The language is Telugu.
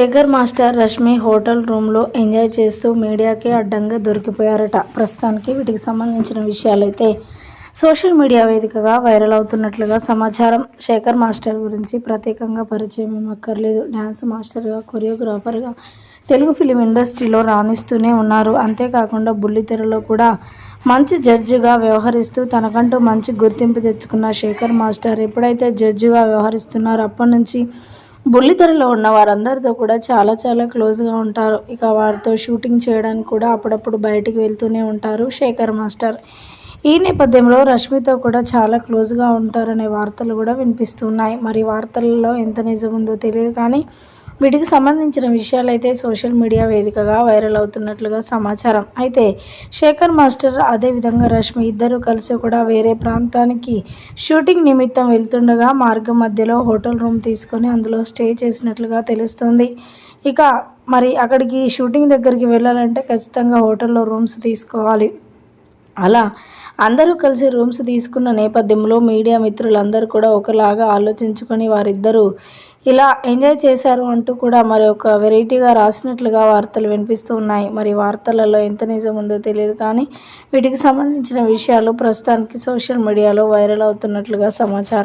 శేఖర్ మాస్టర్ రష్మి హోటల్ రూమ్లో ఎంజాయ్ చేస్తూ మీడియాకి అడ్డంగా దొరికిపోయారట. ప్రస్తుతానికి వీటికి సంబంధించిన విషయాలైతే సోషల్ మీడియా వేదికగా వైరల్ అవుతున్నట్లుగా సమాచారం. శేఖర్ మాస్టర్ గురించి ప్రత్యేకంగా పరిచయం ఏమక్కర్లేదు డ్యాన్స్ మాస్టర్గా కొరియోగ్రాఫర్గా తెలుగు ఫిలిం ఇండస్ట్రీలో రాణిస్తూనే ఉన్నారు. అంతేకాకుండా బుల్లితెరలో కూడా మంచి జడ్జిగా వ్యవహరిస్తూ తనకంటూ మంచి గుర్తింపు తెచ్చుకున్న శేఖర్ మాస్టర్ ఎప్పుడైతే జడ్జిగా వ్యవహరిస్తున్నారో అప్పటి నుంచి బుల్లితెరలో ఉన్న వారందరితో కూడా చాలా చాలా క్లోజ్గా ఉంటారు. ఇక వారితో షూటింగ్ చేయడానికి కూడా అప్పుడప్పుడు బయటికి వెళ్తూనే ఉంటారు శేఖర్ మాస్టర్. ఈ నేపథ్యంలో రష్మితో కూడా చాలా క్లోజ్గా ఉంటారనే వార్తలు కూడా వినిపిస్తున్నాయి. మరి వార్తలలో ఎంత నిజం ఉందో తెలియదు కానీ వీటికి సంబంధించిన విషయాలు అయితే సోషల్ మీడియా వేదికగా వైరల్ అవుతున్నట్లుగా సమాచారం. అయితే శేఖర్ మాస్టర్ అదేవిధంగా రష్మి ఇద్దరు కలిసి కూడా వేరే ప్రాంతానికి షూటింగ్ నిమిత్తం వెళ్తుండగా మార్గం మధ్యలో హోటల్ రూమ్ తీసుకొని అందులో స్టే చేసినట్లుగా తెలుస్తుంది. ఇక మరి అక్కడికి షూటింగ్ దగ్గరికి వెళ్ళాలంటే ఖచ్చితంగా హోటల్లో రూమ్స్ తీసుకోవాలి. అలా అందరూ కలిసి రూమ్స్ తీసుకున్న నేపథ్యంలో మీడియా మిత్రులందరూ కూడా ఒకలాగా ఆలోచించుకొని వారిద్దరూ ఇలా ఎంజాయ్ చేశారు అంటూ కూడా మరి ఒక వెరైటీగా రాసినట్లుగా వార్తలు వినిపిస్తూ ఉన్నాయి. మరి వార్తలలో ఎంత నిజం ఉందో తెలియదు కానీ వీటికి సంబంధించిన విషయాలు ప్రస్తుతానికి సోషల్ మీడియాలో వైరల్ అవుతున్నట్లుగా సమాచారం